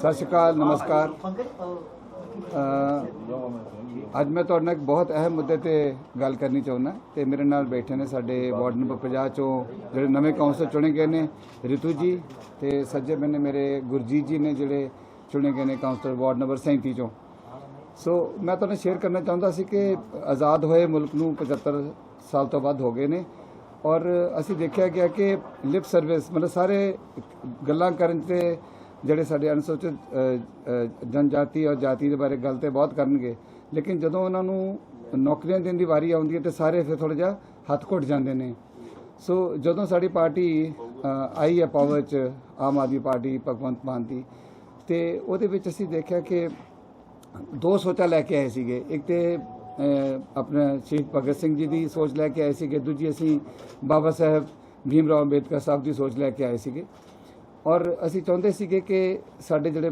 ਸਤਿ ਸ਼੍ਰੀ ਅਕਾਲ, ਨਮਸਕਾਰ। ਅੱਜ ਮੈਂ ਤੁਹਾਡੇ ਨਾਲ ਇੱਕ ਬਹੁਤ ਅਹਿਮ ਮੁੱਦੇ ਤੇ ਗੱਲ ਕਰਨੀ ਚਾਹੁੰਦਾ ਤੇ ਮੇਰੇ ਨਾਲ ਬੈਠੇ ਨੇ ਸਾਡੇ ਵਾਰਡ ਨੰਬਰ 50 ਚੋਂ ਜਿਹੜੇ ਨਵੇਂ ਕਾਉਂਸਲਰ ਚੁਣੇ ਗਏ ਨੇ, ਰਿਤੂ ਜੀ ਤੇ ਸੱਜੇ ਬੰਨੇ ਮੇਰੇ ਗੁਰਜੀਤ ਜੀ ਨੇ ਜਿਹੜੇ ਚੁਣੇ ਗਏ ਨੇ ਕਾਉਂਸਲਰ ਵਾਰਡ ਨੰਬਰ 37 ਚੋਂ। ਸੋ ਮੈਂ ਤੁਹਾਨੂੰ ਸ਼ੇਅਰ ਕਰਨਾ ਚਾਹੁੰਦਾ ਸੀ ਕਿ ਆਜ਼ਾਦ ਹੋਏ ਮੁਲਕ ਨੂੰ 75 ਸਾਲ ਤੋਂ ਵੱਧ ਹੋ ਗਏ ਨੇ ਔਰ ਅਸੀਂ ਦੇਖਿਆ ਗਿਆ ਕਿ ਲਿਪ ਸਰਵਿਸ ਮਤਲਬ ਸਾਰੇ ਗੱਲਾਂ ਕਰਨ ਤੇ ਜਿਹੜੇ ਸਾਡੇ ਅਨੁਸੂਚਿਤ ਜਨਜਾਤੀ ਔਰ ਜਾਤੀ ਦੇ ਬਾਰੇ ਗੱਲ ਤੇ ਬਹੁਤ ਕਰਨਗੇ। ਲੇਕਿਨ ਜਦੋਂ ਉਹਨਾਂ ਨੂੰ ਨੌਕਰੀਆਂ ਦੇਣ ਦੀ ਵਾਰੀ ਆਉਂਦੀ ਹੈ ਤੇ ਸਾਰੇ ਫਿਰ ਥੋੜਾ ਜਿਹਾ ਹੱਥ ਘੁੱਟ ਜਾਂਦੇ ਨੇ। ਸੋ ਜਦੋਂ ਸਾਡੀ ਪਾਰਟੀ ਆਈ ਹੈ ਪਾਵਰ ਚ ਆਮ ਆਦਮੀ ਪਾਰਟੀ ਭਗਵੰਤ ਮਾਨ ਦੀ ਤੇ ਉਹਦੇ ਵਿੱਚ ਅਸੀਂ ਦੇਖਿਆ ਕਿ ਦੋ ਸੋਚਾਂ ਲੈ ਕੇ ਆਏ ਸੀਗੇ। ਇੱਕ ਤੇ ਅਹ, ਆਪਣਾ ਸ਼ਹੀਦ ਭਗਤ ਸਿੰਘ ਜੀ ਦੀ ਸੋਚ ਲੈ ਕੇ ਆਏ ਸੀਗੇ। ਦੂਜੀ ਅਸੀਂ ਬਾਬਾ ਸਾਹਿਬ ਭੀਮ ਰਾਓ ਅੰਬੇਦਕਰ ਸਾਹਿਬ ਦੀ ਸੋਚ ਲੈ ਕੇ ਆਏ ਸੀਗੇ। ਔਰ ਅਸੀਂ ਚਾਹੁੰਦੇ ਸੀਗੇ ਕਿ ਸਾਡੇ ਜਿਹੜੇ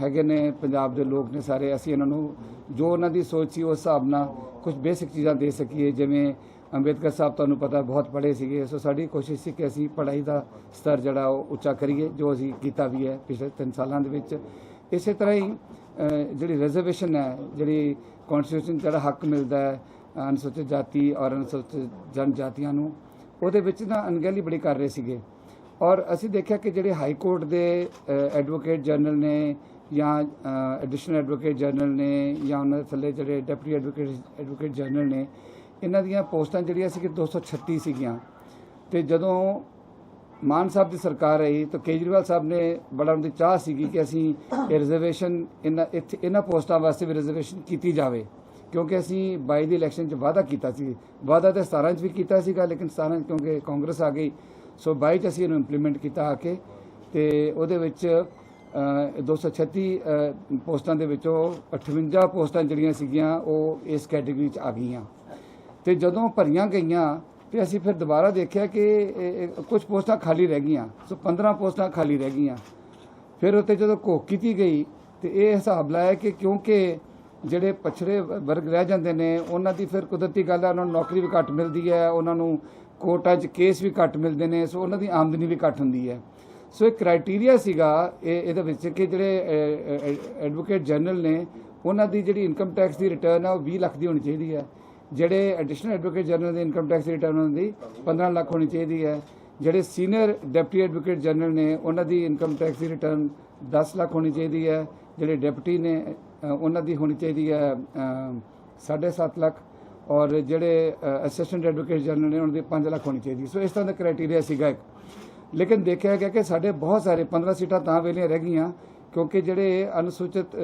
ਹੈਗੇ ਨੇ ਪੰਜਾਬ ਦੇ ਲੋਕ ਨੇ ਸਾਰੇ, ਅਸੀਂ ਇਹਨਾਂ ਨੂੰ ਜੋ ਉਹਨਾਂ ਦੀ ਸੋਚ ਸੀ ਉਸ ਹਿਸਾਬ ਨਾਲ ਕੁਝ ਬੇਸਿਕ ਚੀਜ਼ਾਂ ਦੇ ਸਕੀਏ, ਜਿਵੇਂ ਅੰਬੇਦਕਰ ਸਾਹਿਬ ਤੁਹਾਨੂੰ ਪਤਾ ਬਹੁਤ ਪੜ੍ਹੇ ਸੀਗੇ, ਸੋ ਸਾਡੀ ਕੋਸ਼ਿਸ਼ ਸੀ ਕਿ ਅਸੀਂ ਪੜ੍ਹਾਈ ਦਾ ਸਤਰ ਜਿਹੜਾ ਉਹ ਉੱਚਾ ਕਰੀਏ, ਜੋ ਅਸੀਂ ਕੀਤਾ ਵੀ ਹੈ ਪਿਛਲੇ 3 ਸਾਲਾਂ ਦੇ ਵਿੱਚ। ਇਸੇ ਤਰ੍ਹਾਂ ਹੀ ਜਿਹੜੀ ਰਿਜ਼ਰਵੇਸ਼ਨ ਹੈ, ਜਿਹੜੀ ਕਨਸਟੀਟਿਊਸ਼ਨ ਜਿਹੜਾ ਹੱਕ ਮਿਲਦਾ ਹੈ ਅਨੁਸੂਚਿਤ ਜਾਤੀ ਔਰ ਅਨੁਸੂਚਿਤ ਜਨਜਾਤੀਆਂ ਨੂੰ, ਉਹਦੇ ਵਿੱਚ ਨਾ ਅਣਗਹਿਲੀ ਬੜੀ ਕਰ ਰਹੇ ਸੀਗੇ। ਔਰ ਅਸੀਂ ਦੇਖਿਆ ਕਿ ਜਿਹੜੇ ਹਾਈ ਕੋਰਟ ਦੇ ਐਡਵੋਕੇਟ ਜਨਰਲ ਨੇ ਜਾਂ ਐਡੀਸ਼ਨਲ ਐਡਵੋਕੇਟ ਜਨਰਲ ਨੇ ਜਾਂ ਉਹਨਾਂ ਦੇ ਥੱਲੇ ਜਿਹੜੇ ਡਿਪਟੀ ਐਡਵੋਕੇਟ ਐਡਵੋਕੇਟ ਜਨਰਲ ਨੇ, ਇਹਨਾਂ ਦੀਆਂ ਪੋਸਟਾਂ ਜਿਹੜੀਆਂ ਸੀ ਕਿ 236 ਸੀਗੀਆਂ। ਤੇ ਜਦੋਂ ਮਾਨ ਸਾਹਿਬ ਦੀ ਸਰਕਾਰ ਆਈ ਤਾਂ ਕੇਜਰੀਵਾਲ ਸਾਹਿਬ ਨੇ ਬੜਾ ਉਹਦੀ ਚਾਹ ਸੀਗੀ ਕਿ ਅਸੀਂ ਰਿਜ਼ਰਵੇਸ਼ਨ ਇਹਨਾਂ, ਇੱਥੇ ਇਹਨਾਂ ਪੋਸਟਾਂ ਵਾਸਤੇ ਵੀ ਰਿਜ਼ਰਵੇਸ਼ਨ ਕੀਤੀ ਜਾਵੇ। ਕਿਉਂਕਿ ਅਸੀਂ 22 ਦੀ ਇਲੈਕਸ਼ਨ 'ਚ ਵਾਅਦਾ ਕੀਤਾ ਸੀ। ਵਾਅਦਾ ਤਾਂ 17 'ਚ ਵੀ ਕੀਤਾ ਸੀਗਾ, ਲੇਕਿਨ 17 'ਚ ਕਿਉਂਕਿ ਕਾਂਗਰਸ ਆ ਗਈ ਸੋ 22 'ਚ ਅਸੀਂ ਇਹਨੂੰ ਇੰਪਲੀਮੈਂਟ ਕੀਤਾ ਆ ਕੇ ਤੇ ਉਹਦੇ ਵਿੱਚ ਅ, 236 ਅ, ਪੋਸਟਾਂ ਦੇ ਵਿੱਚੋਂ 58 ਪੋਸਟਾਂ ਜਿਹੜੀਆਂ ਸੀਗੀਆਂ ਉਹ ਇਸ ਕੈਟੇਗਰੀ 'ਚ ਆ ਗਈਆਂ। ਤੇ ਜਦੋਂ ਭਰੀਆਂ ਗਈਆਂ ਤੇ ਅਸੀਂ ਫਿਰ ਦੁਬਾਰਾ ਦੇਖਿਆ ਕਿ ਕੁਝ ਪੋਸਟਾਂ ਖਾਲੀ ਰਹਿ ਗਈਆਂ। ਸੋ 15 ਪੋਸਟਾਂ ਖਾਲੀ ਰਹਿ ਗਈਆਂ। ਫਿਰ ਉੱਤੇ ਜਦੋਂ ਘੋਖ ਕੀਤੀ ਗਈ ਤੇ ਇਹ ਹਿਸਾਬ ਲਾਇਆ ਕਿ ਕਿਉਂਕਿ ਜਿਹੜੇ ਪਛੜੇ ਵਰਗ ਰਹਿ ਜਾਂਦੇ ਨੇ, ਉਹਨਾਂ ਦੀ ਫਿਰ ਕੁਦਰਤੀ ਗੱਲ ਹੈ, ਉਹਨਾਂ ਨੂੰ ਨੌਕਰੀ ਵੀ ਘੱਟ ਮਿਲਦੀ ਹੈ, ਉਹਨਾਂ ਨੂੰ ਕੋਰਟਾਂ 'ਚ ਕੇਸ ਵੀ ਘੱਟ ਮਿਲਦੇ ਨੇ, ਸੋ ਉਹਨਾਂ ਦੀ ਆਮਦਨੀ ਵੀ ਘੱਟ ਹੁੰਦੀ ਹੈ। ਸੋ ਇਹ ਕ੍ਰਾਈਟੇਰੀਆ ਸੀਗਾ ਇਹ, ਇਹਦੇ ਵਿੱਚ ਕਿ ਜਿਹੜੇ ਐਡਵੋਕੇਟ ਜਨਰਲ ਨੇ, ਉਹਨਾਂ ਦੀ ਜਿਹੜੀ ਇਨਕਮ ਟੈਕਸ ਦੀ ਰਿਟਰਨ ਹੈ, ਉਹ 20 ਲੱਖ ਦੀ ਹੋਣੀ ਚਾਹੀਦੀ ਹੈ। ਜਿਹੜੇ ਐਡੀਸ਼ਨਲ ਐਡਵੋਕੇਟ ਜਨਰਲ ਦੀ ਇਨਕਮ ਟੈਕਸ ਦੀ ਰਿਟਰਨ ਉਹਨਾਂ ਦੀ 15 ਲੱਖ ਹੋਣੀ ਚਾਹੀਦੀ ਹੈ। ਜਿਹੜੇ ਸੀਨੀਅਰ ਡਿਪਟੀ ਐਡਵੋਕੇਟ ਜਨਰਲ ਨੇ, ਉਹਨਾਂ ਦੀ ਇਨਕਮ ਟੈਕਸ ਦੀ ਰਿਟਰਨ 10 ਲੱਖ ਹੋਣੀ ਚਾਹੀਦੀ ਹੈ। ਜਿਹੜੇ ਡਿਪਟੀ ਨੇ ਉਹਨਾਂ ਦੀ ਹੋਣੀ ਚਾਹੀਦੀ ਹੈ 7.5 ਲੱਖ ਔਰ ਜਿਹੜੇ ਅਸਿਸਟੈਂਟ ਐਡਵੋਕੇਟ ਜਨਰਲ ਨੇ ਉਹਨਾਂ ਦੀ 5 ਲੱਖ ਹੋਣੀ ਚਾਹੀਦੀ। ਸੋ ਇਸ ਤਰ੍ਹਾਂ ਦਾ ਕ੍ਰਾਈਟੇਰੀਆ ਸੀਗਾ ਇੱਕ। ਲੇਕਿਨ ਦੇਖਿਆ ਗਿਆ ਕਿ ਸਾਡੇ ਬਹੁਤ ਸਾਰੇ 15 ਸੀਟਾਂ ਤਾਂ ਵੇਲੀਆਂ ਰਹਿ ਗਈਆਂ, ਕਿਉਂਕਿ ਜਿਹੜੇ ਅਨੁਸੂਚਿਤ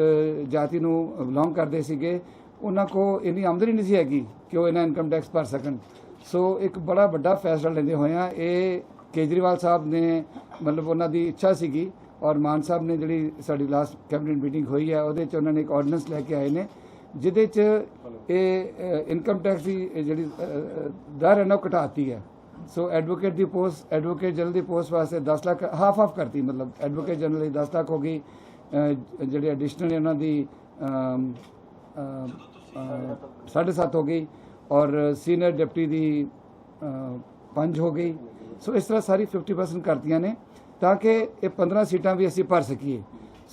ਜਾਤੀ ਨੂੰ ਬਿਲੋਂਗ ਕਰਦੇ ਸੀਗੇ, ਉਹਨਾਂ ਕੋ ਇੰਨੀ ਆਮਦਨੀ ਨਹੀਂ ਸੀ ਹੈਗੀ ਕਿ ਉਹ ਇਹਨਾਂ ਇਨਕਮ ਟੈਕਸ ਭਰ ਸਕਣ। ਸੋ ਇੱਕ ਬੜਾ ਵੱਡਾ ਫੈਸਲਾ ਲੈਂਦੇ ਹੋਇਆ ਇਹ ਕੇਜਰੀਵਾਲ ਸਾਹਿਬ ਨੇ ਮਤਲਬ ਉਹਨਾਂ ਦੀ ਇੱਛਾ ਸੀਗੀ ਔਰ ਮਾਨ ਸਾਹਿਬ ਨੇ ਜਿਹੜੀ ਸਾਡੀ ਲਾਸਟ ਕੈਬਨਿਟ ਮੀਟਿੰਗ ਹੋਈ ਹੈ ਉਹਦੇ 'ਚ ਉਹਨਾਂ ਨੇ ਇੱਕ ਆਰਡੀਨੈਂਸ ਲੈ ਕੇ ਆਏ ਨੇ ਜਿਹਦੇ 'ਚ ਇਹ ਇਨਕਮ ਟੈਕਸ ਦੀ ਜਿਹੜੀ ਦਰ ਹੈ ਨਾ ਉਹ ਘਟਾਤੀ ਹੈ। ਸੋ ਐਡਵੋਕੇਟ ਦੀ ਪੋਸਟ ਐਡਵੋਕੇਟ ਜਨਰਲ ਦੀ ਪੋਸਟ ਵਾਸਤੇ 10 ਲੱਖ ਹਾਫ ਆਫ ਕਰਤੀ ਮਤਲਬ ਐਡਵੋਕੇਟ ਜਨਰਲ ਦੀ 10 ਲੱਖ ਹੋ ਗਈ ਜਿਹੜੇ ਐਡੀਸ਼ਨਲ ਨੇ ਉਹਨਾਂ ਦੀ ਅਮ, ਅ, ਅ, ਸਾਢੇ ਸੱਤ ਹੋ ਗਈ ਔਰ ਸੀਨੀਅਰ ਡਿਪਟੀ ਦੀ 5 ਹੋ ਗਈ। ਸੋ ਇਸ ਤਰ੍ਹਾਂ ਸਾਰੀ 50% ਕਰਤੀਆਂ ਨੇ। ਤਾਂ ਕਿ ਇਹ 15 ਸੀਟਾਂ ਵੀ ਅਸੀਂ ਭਰ ਸਕੀਏ।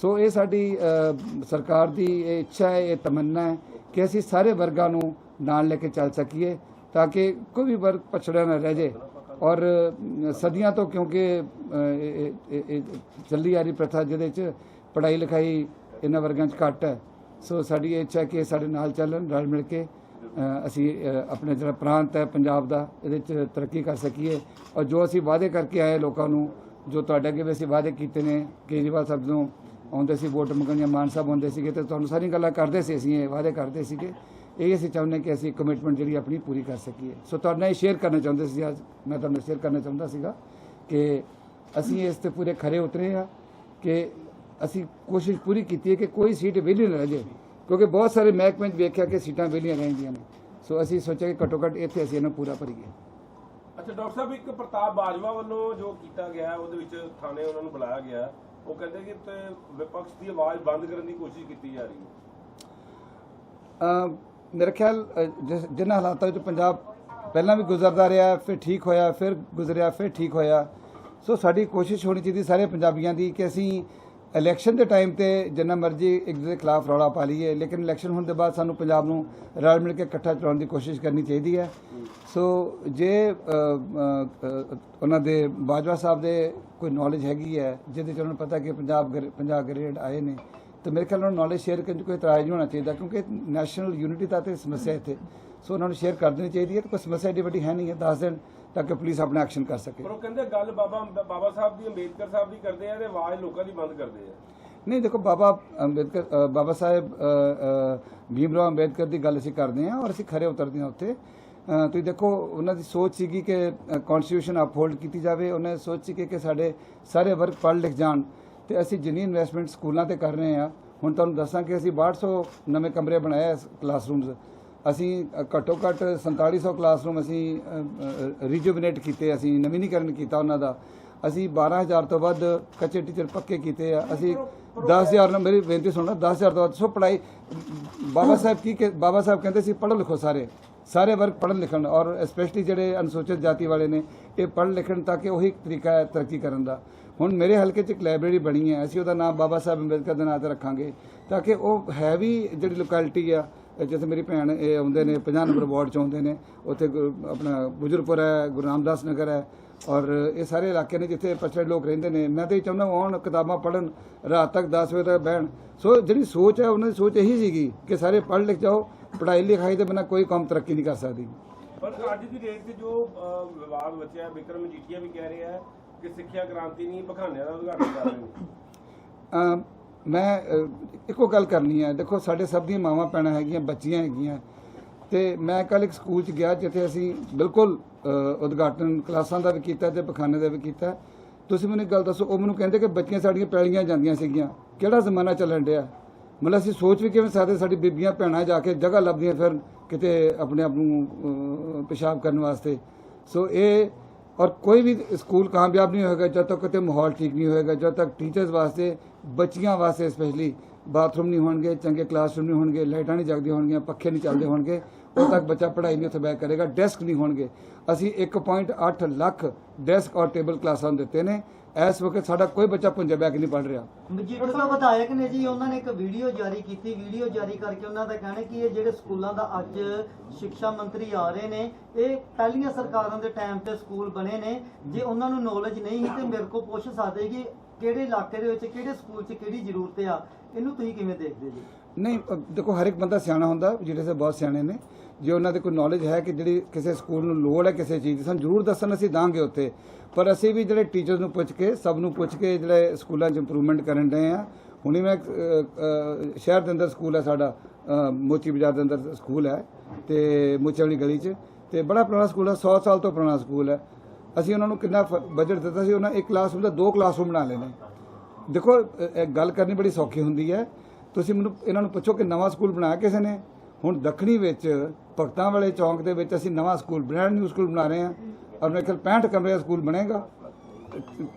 ਸੋ ਇਹ ਸਾਡੀ ਸਰਕਾਰ ਦੀ ਇਹ ਇੱਛਾ ਹੈ ਇਹ ਤਮੰਨਾ ਹੈ ਕਿ ਅਸੀਂ ਸਾਰੇ ਵਰਗਾਂ ਨੂੰ ਨਾਲ ਲੈ ਕੇ ਚੱਲ ਸਕੀਏ ਤਾਂ ਕਿ ਕੋਈ ਵੀ ਵਰਗ ਪਛੜਿਆ ਨਾ ਰਹਿ ਜਾਏ। ਔਰ ਸਦੀਆਂ ਤੋਂ ਕਿਉਂਕਿ ਚੱਲੀ ਆ ਰਹੀ ਪ੍ਰਥਾ ਜਿਹਦੇ ਚ ਪੜ੍ਹਾਈ ਲਿਖਾਈ ਇਹਨਾਂ ਵਰਗਾਂ ਚ ਘੱਟ ਹੈ। ਸੋ ਸਾਡੀ ਇਹ ਇੱਛਾ ਹੈ ਕਿ ਸਾਡੇ ਨਾਲ ਚੱਲਣ ਰਲ ਮਿਲ ਕੇ ਅਸੀਂ ਅ, ਆਪਣੇ ਜਿਹੜਾ ਪ੍ਰਾਂਤ ਹੈ ਪੰਜਾਬ ਦਾ ਇਹਦੇ ਚ ਤਰੱਕੀ ਕਰ ਸਕੀਏ। ਔਰ ਜੋ ਅਸੀਂ ਵਾਅਦੇ ਕਰਕੇ ਆਏ ਲੋਕਾਂ ਨੂੰ ਜੋ ਤੁਹਾਡੇ ਅੱਗੇ ਵੀ ਅਸੀਂ ਵਾਅਦੇ ਕੀਤੇ ਨੇ, ਕੇਜਰੀਵਾਲ ਸਾਹਿਬ ਨੂੰ ਆਉਂਦੇ ਸੀ ਵੋਟ ਮੰਗਣ ਜਾਂ ਮਾਨ ਸਾਹਿਬ ਆਉਂਦੇ ਸੀਗੇ ਤੇ ਤੁਹਾਨੂੰ ਸਾਰੀਆਂ ਗੱਲਾਂ ਕਰਦੇ ਸੀ ਅਸੀਂ, ਇਹ ਵਾਅਦੇ ਕਰਦੇ ਸੀਗੇ। ਇਹ ਅਸੀਂ ਚਾਹੁੰਦੇ ਕਿ ਅਸੀਂ ਕਮਿਟਮੈਂਟ ਜਿਹੜੀ ਆਪਣੀ ਪੂਰੀ ਕਰ ਸਕੀਏ। ਸੋ ਤੁਹਾਡੇ ਨਾਲ ਇਹ ਸ਼ੇਅਰ ਕਰਨਾ ਚਾਹੁੰਦੇ ਸੀ ਅੱਜ, ਮੈਂ ਤੁਹਾਨੂੰ ਸ਼ੇਅਰ ਕਰਨਾ ਚਾਹੁੰਦਾ ਸੀਗਾ ਕਿ ਅਸੀਂ ਇਸ ਤੇ ਪੂਰੇ ਖਰੇ ਉਤਰੇ ਆ ਕਿ ਅਸੀਂ ਕੋਸ਼ਿਸ਼ ਪੂਰੀ ਕੀਤੀ ਹੈ ਕਿ ਕੋਈ ਸੀਟ ਵਿਹਲੀ ਨਾ ਰਹਿ ਜਾਵੇ ਕਿਉਂਕਿ ਬਹੁਤ ਸਾਰੇ ਮਹਿਕਮੇ 'ਚ ਵੇਖਿਆ ਕਿ ਸੀਟਾਂ ਵਿਹਲੀਆਂ ਰਹਿੰਦੀਆਂ ਨੇ। ਸੋ ਅਸੀਂ ਸੋਚਿਆ ਕਿ ਘੱਟੋ ਘੱਟ ਇੱਥੇ ਅਸੀਂ ਇਹਨੂੰ ਪੂਰਾ ਭਰੀਏ। ਅੱਛਾ ਡਾਕਟਰ ਸਾਹਿਬ ਇੱਕ ਪ੍ਰਤਾਪ ਬਾਜਵਾ ਵੱਲੋਂ ਜੋ ਕੀਤਾ ਗਿਆ ਉਹਦੇ ਵਿੱਚ ਥਾਣੇ ਉਹਨਾਂ ਨੂੰ ਬੁਲਾਇਆ ਗਿਆ ਉਹ ਕਹਿੰਦੇ ਕਿ ਤੇ ਵਿਪਕਸ਼ ਦੀ ਆਵਾਜ਼ ਬੰਦ ਕਰਨ ਦੀ ਕੋਸ਼ਿਸ਼ ਕੀਤੀ ਜਾ ਰਹੀ ਹੈ। ਮੇਰੇ ਖਿਆਲ ਅ, ਜਿਨ੍ਹਾਂ ਹਾਲਾਤਾਂ ਵਿੱਚ ਪੰਜਾਬ ਪਹਿਲਾਂ ਵੀ ਗੁਜ਼ਰਦਾ ਰਿਹਾ ਫਿਰ ਠੀਕ ਹੋਇਆ ਫਿਰ ਗੁਜ਼ਰਿਆ ਫਿਰ ਠੀਕ ਹੋਇਆ। ਸੋ ਸਾਡੀ ਕੋਸ਼ਿਸ਼ ਹੋਣੀ ਚਾਹੀਦੀ ਸਾਰੇ ਪੰਜਾਬੀਆਂ ਦੀ ਕਿ ਅਸੀਂ ਇਲੈਕਸ਼ਨ ਦੇ ਟਾਈਮ ਤੇ ਜਿੰਨਾ ਮਰਜ਼ੀ ਇੱਕ ਦੂਜੇ ਦੇ ਖਿਲਾਫ ਰੌਲਾ ਪਾ ਲਈਏ, ਲੇਕਿਨ ਇਲੈਕਸ਼ਨ ਹੋਣ ਦੇ ਬਾਅਦ ਸਾਨੂੰ ਪੰਜਾਬ ਨੂੰ ਰਲ ਮਿਲ ਕੇ ਇਕੱਠਾ ਚਲਾਉਣ ਦੀ ਕੋਸ਼ਿਸ਼ ਕਰਨੀ ਚਾਹੀਦੀ ਹੈ। ਸੋ ਜੇ ਉਹਨਾਂ ਦੇ ਬਾਜਵਾ ਸਾਹਿਬ ਦੇ ਕੋਈ ਨੌਲੇਜ ਹੈਗੀ ਹੈ, ਜਿਹਦੇ ਚ ਉਹਨਾਂ ਨੂੰ ਪਤਾ ਕਿ ਪੰਜਾਬ ਗ੍ਰੇ- ਪੰਜਾਬ ਗ੍ਰੇਡ ਆਏ ਨੇ, ਤਾਂ ਮੇਰੇ ਖਿਆਲ ਨਾਲ ਨੌਲੇਜ ਸ਼ੇਅਰ ਕਰਨ 'ਚ ਕੋਈ ਇਤਰਾਜ਼ ਨਹੀਂ ਹੋਣਾ ਚਾਹੀਦਾ, ਕਿਉਂਕਿ ਨੈਸ਼ਨਲ ਯੂਨਿਟੀ ਦਾ ਤੇ ਸਮੱਸਿਆ ਇੱਥੇ, ਸੋ ਉਹਨਾਂ ਨੂੰ ਸ਼ੇਅਰ ਕਰ ਦੇਣੀ ਚਾਹੀਦੀ ਹੈ, ਤੇ ਕੋਈ ਸਮੱਸਿਆ ਏਡੀ ਵੱਡੀ ਹੈ ਨਹੀਂ ਹੈ। ਦੱਸ ਦਿਨ ਤਾਂ ਕਿ ਪੁਲਿਸ ਆਪਣਾ ਐਕਸ਼ਨ ਕਰ ਸਕੇ। ਪਰ ਉਹ ਕਹਿੰਦੇ ਗੱਲ ਬਾਬਾ ਬਾਬਾ ਸਾਹਿਬ ਦੀ ਅੰਬੇਦਕਰ ਸਾਹਿਬ ਦੀ ਕਰਦੇ ਆ ਤੇ ਆਵਾਜ਼ ਲੋਕਾਂ ਦੀ ਬੰਦ ਕਰਦੇ ਆ। ਨਹੀਂ ਦੇਖੋ ਬਾਬਾ ਅੰਬੇਦਕਰ ਬਾਬਾ ਸਾਹਿਬ ਅ, ਅ, ਭੀਮ ਰਾਓ ਅੰਬੇਦਕਰ ਦੀ ਗੱਲ ਅਸੀਂ ਕਰਦੇ ਹਾਂ ਔਰ ਅਸੀਂ ਖਰੇ ਉਤਰਦੇ ਹਾਂ ਉੱਥੇ। ਤੁਸੀਂ ਦੇਖੋ ਉਹਨਾਂ ਦੀ ਸੋਚ ਸੀਗੀ ਕਿ ਕਨਸਟੀਟਿਊਸ਼ਨ ਅਪਹੋਲਡ ਕੀਤੀ ਜਾਵੇ। ਉਹਨਾਂ ਸੋਚ ਸੀ ਕਿ ਸਾਡੇ ਸਾਰੇ ਵਰਗ ਪੜ੍ਹ ਲਿਖ ਜਾਣ। ਤੇ ਅਸੀਂ ਜਿੰਨੀ ਇਨਵੈਸਟਮੈਂਟ ਸਕੂਲਾਂ ਤੇ ਕਰ ਰਹੇ ਹਾਂ ਹੁਣ ਤੁਹਾਨੂੰ ਦੱਸਾਂ ਕਿ ਅਸੀਂ 6200 ਨਵੇਂ ਕਮਰੇ ਬਣਾਏ ਕਲਾਸਰੂਮਸ ਅਸੀਂ ਘੱਟੋ ਘੱਟ 4700 ਕਲਾਸਰੂਮ ਅਸੀਂ ਰੀਜੂਵਨੇਟ ਕੀਤੇ, ਅਸੀਂ ਨਵੀਨੀਕਰਨ ਕੀਤਾ ਉਹਨਾਂ ਦਾ। ਅਸੀਂ 12000 ਤੋਂ ਵੱਧ ਕੱਚੇ ਟੀਚਰ ਪੱਕੇ ਕੀਤੇ ਆ। ਅਸੀਂ 10000 ਨਾਲ ਮੇਰੀ ਬੇਨਤੀ ਸੁਣਨਾ 10000 ਤੋਂ ਵੱਧ ਸੋ ਪੜਾਈ ਬਾਬਾ ਸਾਹਿਬ ਕੀ ਕਿ ਬਾਬਾ ਸਾਹਿਬ ਕਹਿੰਦੇ ਸੀ ਪੜ੍ਹੋ ਲਿਖੋ ਸਾਰੇ। ਸਾਰੇ ਵਰਗ ਪੜ੍ਹਨ ਲਿਖਣ, ਔਰ ਸਪੈਸ਼ਲੀ ਜਿਹੜੇ ਅਨੁਸੂਚਿਤ ਜਾਤੀ ਵਾਲੇ ਨੇ, ਇਹ ਪੜ੍ਹਨ ਲਿਖਣ ਤਾਂ ਕਿ ਉਹੀ ਤਰੀਕਾ ਹੈ ਤਰੱਕੀ ਕਰਨ ਦਾ। ਹੁਣ ਮੇਰੇ ਹਲਕੇ 'ਚ ਇੱਕ ਲਾਇਬ੍ਰੇਰੀ ਬਣੀ ਹੈ, ਅਸੀਂ ਉਹਦਾ ਨਾਮ ਬਾਬਾ ਸਾਹਿਬ ਅੰਬੇਦਕਰ ਦੇ ਨਾਂ ਤੇ ਰੱਖਾਂਗੇ, ਤਾਂ ਕਿ ਉਹ ਹੈ ਵੀ ਜਿਹੜੀ ਲੋਕੈਲਿਟੀ ਆ ਜਿੱਥੇ ਮੇਰੀ ਭੈਣ ਇਹ ਆਉਂਦੇ ਨੇ 50 ਨੰਬਰ ਵਾਰਡ 'ਚ ਆਉਂਦੇ ਨੇ ਉੱਥੇ ਆਪਣਾ ਬੁਜਰਪੁਰ ਹੈ ਗੁਰੂ ਰਾਮਦਾਸ ਨਗਰ ਹੈ ਔਰ ਇਹ ਸਾਰੇ ਇਲਾਕੇ ਨੇ ਜਿੱਥੇ ਪਛੜੇ ਲੋਕ ਰਹਿੰਦੇ ਨੇ। ਮੈਂ ਤਾਂ ਇਹ ਚਾਹੁੰਦਾ ਹਾਂ ਆਉਣ ਕਿਤਾਬਾਂ ਪੜ੍ਹਨ ਰਾਤ ਤੱਕ 10 ਵਜੇ ਤੱਕ ਬਹਿਣ। ਸੋ ਜਿਹੜੀ ਸੋਚ ਹੈ ਉਹਨਾਂ ਦੀ ਸੋਚ ਇਹੀ ਸੀਗੀ ਕਿ ਸਾਰੇ ਪੜ੍ਹ ਲਿਖ ਜਾਓ ਪੜ੍ਹਾਈ ਲਿਖਾਈ ਦੇ ਬਿਨਾਂ ਕੋਈ ਕੰਮ ਤਰੱਕੀ ਨਹੀਂ ਕਰ ਸਕਦੀ। ਪਰ ਅੱਜ ਦੀ ਡੇਟ 'ਤੇ ਜੋ ਵਿਵਾਦ ਬਚਿਆ ਵਿਕਰਮ ਮਜੀਠੀਆ ਵੀ ਕਹਿ ਰਿਹਾ ਕਿ ਸਿੱਖਿਆ ਕ੍ਰਾਂਤੀ ਨਹੀਂ ਬਖਾਨਿਆਂ ਦਾ ਉਦਘਾਟਨ ਕਰ ਰਹੇ ਨੇ। ਮੈਂ ਇੱਕੋ ਗੱਲ ਕਰਨੀ ਹੈ ਦੇਖੋ ਸਾਡੇ ਸਭ ਦੀਆਂ ਮਾਵਾਂ ਭੈਣਾਂ ਹੈਗੀਆਂ ਬੱਚੀਆਂ ਹੈਗੀਆਂ। ਤੇ ਮੈਂ ਕੱਲ ਇੱਕ ਸਕੂਲ 'ਚ ਗਿਆ ਜਿੱਥੇ ਅਸੀਂ ਬਿਲਕੁਲ ਉਦਘਾਟਨ ਕਲਾਸਾਂ ਦਾ ਵੀ ਕੀਤਾ ਤੇ ਪਖਾਨੇ ਦਾ ਵੀ ਕੀਤਾ। ਤੁਸੀਂ ਮੈਨੂੰ ਇੱਕ ਗੱਲ ਦੱਸੋ ਉਹ ਮੈਨੂੰ ਕਹਿੰਦੇ ਕਿ ਬੱਚੀਆਂ ਸਾਡੀਆਂ ਪੈਲੀਆਂ ਜਾਂਦੀਆਂ ਸੀਗੀਆਂ। ਕਿਹੜਾ ਜ਼ਮਾਨਾ ਚੱਲਣ ਡਿਆ? ਮਤਲਬ ਅਸੀਂ ਸੋਚ ਵੀ ਕਿਵੇਂ ਸਕਦੇ ਸਾਡੀ ਬੀਬੀਆਂ ਭੈਣਾਂ ਜਾ ਕੇ ਜਗ੍ਹਾ ਲੱਭਦੀਆਂ ਫਿਰ ਕਿਤੇ ਆਪਣੇ ਆਪ ਨੂੰ ਅ, ਪਿਸ਼ਾਬ ਕਰਨ ਵਾਸਤੇ। ਸੋ ਇਹ ਔਰ ਕੋਈ ਵੀ ਸਕੂਲ ਕਾਮਯਾਬ ਨਹੀਂ ਹੋਏਗਾ ਜਦ ਤੱਕ ਕਿਤੇ ਮਾਹੌਲ ਠੀਕ ਨਹੀਂ ਹੋਏਗਾ ਜਦ ਤੱਕ ਟੀਚਰਸ ਵਾਸਤੇ ਬੱਚੀਆਂ ਵਾਸਤੇ ਸਪੈਸ਼ਲੀ ਬਾਥਰੂਮ ਨਹੀਂ ਹੋਣਗੇ, ਚੰਗੇ ਕਲਾਸਰੂਮ ਨਹੀਂ ਹੋਣਗੇ, ਲਾਈਟਾਂ ਨਹੀਂ ਜਗਦੀਆਂ ਹੋਣਗੀਆਂ, ਪੱਖੇ ਨਹੀਂ ਚੱਲਦੇ ਹੋਣਗੇ ਉਦੋਂ ਤੱਕ ਬੱਚਾ ਪੜ੍ਹਾਈ ਨਹੀਂ ਉੱਥੇ ਬੈਠ ਕਰੇਗਾ ਡੈਸਕ ਨਹੀਂ ਹੋਣਗੇ। ਅਸੀਂ 1.8 ਲੱਖ ਡੈਸਕ ਔਰ ਟੇਬਲ ਕਲਾਸਾਂ ਦਿੱਤੇ ਨੇ। ਇਸ ਵਕਤ ਸਾਡਾ ਕੋਈ ਬੱਚਾ ਪੁੰਜਾ ਬੈਗ ਨਹੀਂ ਪੜ੍ਹ ਰਿਹਾ। ਮਜੀਠਾ ਸਾਹਿਬ ਵਿਧਾਇਕ ਨੇ ਜੀ, ਉਹਨਾਂ ਨੇ ਇੱਕ ਵੀਡੀਓ ਜਾਰੀ ਕੀਤੀ। ਵੀਡੀਓ ਜਾਰੀ ਕਰਕੇ ਉਹਨਾਂ ਦਾ ਕਹਿਣਾ ਕਿ ਇਹ ਜਿਹੜੇ ਸਕੂਲਾਂ ਦਾ ਅੱਜ ਸਿੱਖਿਆ ਮੰਤਰੀ ਆ ਰਹੇ ਨੇ, ਇਹ ਪਹਿਲੀਆਂ ਸਰਕਾਰਾਂ ਦੇ ਟਾਈਮ ਤੇ ਸਕੂਲ ਬਣੇ ਨੇ। ਜੇ ਉਹਨਾਂ ਨੂੰ ਨੌਲੇਜ ਨਹੀਂ ਤੇ ਮੇਰੇ ਕੋਲ ਪੁੱਛ ਸਕਦੇ ਕਿ ਕਿਹੜੇ ਇਲਾਕੇ ਦੇ ਵਿੱਚ ਕਿਹੜੇ ਸਕੂਲ 'ਚ ਕਿਹੜੀ ਜ਼ਰੂਰਤ ਆ? ਇਹਨੂੰ ਤੁਸੀਂ ਕਿਵੇਂ ਦੇਖਦੇ ਜੀ? ਨਹੀਂ ਅ, ਦੇਖੋ ਹਰ ਇੱਕ ਬੰਦਾ ਸਿਆਣਾ ਹੁੰਦਾ ਜਿਹੜੇ ਸੇ ਬਹੁਤ ਸਿਆਣੇ ਨੇ। ਜੇ ਉਹਨਾਂ ਦੇ ਕੋਈ ਨੌਲੇਜ ਹੈ ਕਿ ਜਿਹੜੀ ਕਿਸੇ ਸਕੂਲ ਨੂੰ ਲੋੜ ਹੈ ਕਿਸੇ ਚੀਜ਼ ਦੀ ਸਾਨੂੰ ਜ਼ਰੂਰ ਦੱਸਣ ਅਸੀਂ ਦਾਂਗੇ ਉੱਥੇ। ਪਰ ਅਸੀਂ ਵੀ ਜਿਹੜੇ ਟੀਚਰ ਨੂੰ ਪੁੱਛ ਕੇ ਸਭ ਨੂੰ ਪੁੱਛ ਕੇ ਜਿਹੜੇ ਸਕੂਲਾਂ 'ਚ ਇੰਪਰੂਵਮੈਂਟ ਕਰਨ ਡਏ ਆ। ਹੁਣੇ ਮੈਂ ਇੱਕ, ਅ, ਅ, ਸ਼ਹਿਰ ਦੇ ਅੰਦਰ ਸਕੂਲ ਹੈ ਸਾਡਾ ਅ, ਮੋਤੀ ਬਾਜ਼ਾਰ ਦੇ ਅੰਦਰ ਸਕੂਲ ਹੈ ਤੇ ਮੋਚੇ ਵਾਲੀ ਗਲੀ 'ਚ। ਤੇ ਬੜਾ ਪੁਰਾਣਾ ਸਕੂਲ ਹੈ 100 ਸਾਲ ਤੋਂ ਪੁਰਾਣਾ ਸਕੂਲ ਹੈ। ਅਸੀਂ ਉਹਨਾਂ ਨੂੰ ਕਿੰਨਾ ਬਜਟ ਦਿੱਤਾ ਸੀ, ਉਹਨਾਂ ਇੱਕ ਕਲਾਸਰੂਮ ਦਾ ਦੋ ਕਲਾਸਰੂਮ ਬਣਾ ਲਏ ਨੇ। ਦੇਖੋ ਗੱਲ ਕਰਨੀ ਬੜੀ ਸੌਖੀ ਹੁੰਦੀ ਹੈ। ਤੁਸੀਂ ਮੈਨੂੰ, ਇਹਨਾਂ ਨੂੰ ਪੁੱਛੋ ਕਿ ਨਵਾਂ ਸਕੂਲ ਬਣਾਇਆ ਕਿਸੇ ਨੇ? ਹੁਣ ਦੱਖਣੀ ਵਿੱਚ, ਭਗਤਾਂ ਵਾਲੇ ਚੌਂਕ ਦੇ ਵਿੱਚ ਅਸੀਂ ਨਵਾਂ ਸਕੂਲ ਬ੍ਰੈਂਡ ਨਿਊ ਸਕੂਲ ਬਣਾ ਰਹੇ ਹਾਂ। ਔਰ ਮੇਰੇ ਖਿਆਲ 65 ਕਮਰੇ ਦਾ ਸਕੂਲ ਬਣੇਗਾ।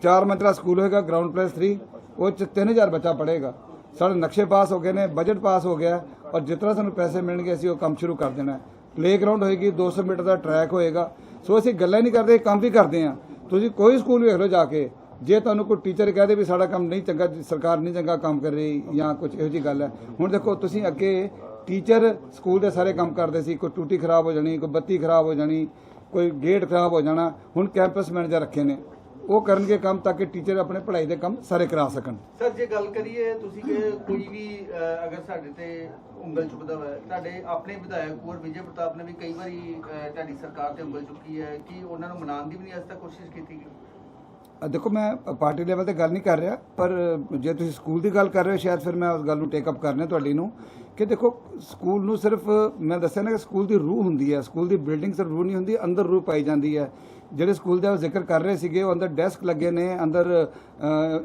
ਚਾਰ ਮੰਤਰਾ ਸਕੂਲ ਹੋਏਗਾ ਗਰਾਊਂਡ ਪਲੱਸ 3 ਉਹ ਚ 3000 ਬੱਚਾ ਪੜ੍ਹੇਗਾ। ਸਾਡੇ ਨਕਸ਼ੇ ਪਾਸ ਹੋ ਗਏ ਨੇ ਬਜਟ ਪਾਸ ਹੋ ਗਿਆ ਔਰ ਜਿਤਨਾ ਸਾਨੂੰ ਪੈਸੇ ਮਿਲਣਗੇ, ਅਸੀਂ ਉਹ ਕੰਮ ਸ਼ੁਰੂ ਕਰ ਦੇਣਾ ਪਲੇਗਰਾਉਂਡ ਹੋਏਗੀ 200 ਮੀਟਰ ਦਾ ਟਰੈਕ ਹੋਏਗਾ। ਸੋ ਅਸੀਂ ਗੱਲਾਂ ਹੀ ਨਹੀਂ ਕਰਦੇ, ਕੰਮ ਵੀ ਕਰਦੇ ਹਾਂ। ਤੁਸੀਂ ਕੋਈ ਸਕੂਲ ਵੇਖ ਲਓ ਜਾ ਕੇ, ਜੇ ਤੁਹਾਨੂੰ ਕੋਈ ਟੀਚਰ ਕਹਦੇ ਵੀ ਸਾਡਾ ਕੰਮ ਨਹੀਂ ਚੰਗਾ, ਸਰਕਾਰ ਨਹੀਂ ਚੰਗਾ ਕੰਮ ਕਰ ਰਹੀ ਜਾਂ ਕੁਝ ਇਹੋ ਜੀ ਗੱਲ ਹੈ। ਹੁਣ ਦੇਖੋ, ਤੁਸੀਂ ਅੱਗੇ ਟੀਚਰ ਸਕੂਲ ਦੇ ਸਾਰੇ ਕੰਮ ਕਰਦੇ ਸੀ, ਕੋਈ ਟੂਟੀ ਖਰਾਬ ਹੋ ਜਾਣੀ, ਕੋਈ ਬੱਤੀ ਖਰਾਬ ਹੋ ਜਾਣੀ, ਕੋਈ ਗੇਟ ਖਰਾਬ ਹੋ ਜਾਣਾ, ਹੁਣ ਕੈਂਪਸ ਮੈਨੇਜਰ ਰੱਖੇ ਨੇ। ਉਹ ਕਰਨਗੇ ਕੰਮ ਤਾਂ ਕਿ ਟੀਚਰ ਆਪਣੇ ਪੜ੍ਹਾਈ ਦੇ ਕੰਮ ਸਾਰੇ ਕਰਾ ਸਕਣ। ਸਰ ਜੇ ਗੱਲ ਕਰੀਏ ਤੁਸੀਂ ਕਿ ਕੋਈ ਵੀ ਅਹ, ਅਗਰ ਸਾਡੇ ਤੇ ਉਂਗਲ ਚੁੱਕਦਾ ਹੋਇਆ ਤੁਹਾਡੇ ਆਪਣੇ ਵਿਧਾਇਕ ਕੁਰ ਵਿਜੇ ਪ੍ਰਤਾਪ ਨੇ ਵੀ ਕਈ ਵਾਰੀ ਅਹ, ਤੁਹਾਡੀ ਸਰਕਾਰ ਤੇ ਉਂਗਲ ਚੁੱਕੀ ਹੈ ਕਿ ਉਹਨਾਂ ਨੂੰ ਮਨਾਉਣ ਦੀ ਵੀ ਨਹੀਂ ਅਜੇ ਤੱਕ ਕੋਸ਼ਿਸ਼ ਕੀਤੀ ਗਈ? ਅ, ਦੇਖੋ ਮੈਂ ਪਾਰਟੀ ਲੈਵਲ ਤੇ ਗੱਲ ਨਹੀਂ ਕਰ ਰਿਹਾ ਪਰ ਜੇ ਤੁਸੀਂ ਸਕੂਲ ਦੀ ਗੱਲ ਕਰ ਰਹੇ ਹੋ ਸ਼ਾਇਦ ਫਿਰ ਮੈਂ ਉਸ ਗੱਲ ਨੂੰ ਟੇਕ ਅਪ ਕਰਨਾ ਤੁਹਾਡੀ ਨੂੰ ਕਿ ਦੇਖੋ ਸਕੂਲ ਨੂੰ ਸਿਰਫ ਮੈਂ ਦੱਸਿਆ ਨਾ ਕਿ ਸਕੂਲ ਦੀ ਰੂਹ ਹੁੰਦੀ ਹੈ ਸਕੂਲ ਦੀ ਬਿਲਡਿੰਗ ਸਿਰਫ ਰੂਹ ਨਹੀਂ ਹੁੰਦੀ ਅੰਦਰ ਰੂਹ ਪਾਈ ਜਾਂਦੀ ਹੈ। ਜਿਹੜੇ ਸਕੂਲ ਦਾ ਉਹ ਜ਼ਿਕਰ ਕਰ ਰਹੇ ਸੀਗੇ, ਉਹ ਅੰਦਰ ਡੈਸਕ ਲੱਗੇ ਨੇ, ਅੰਦਰ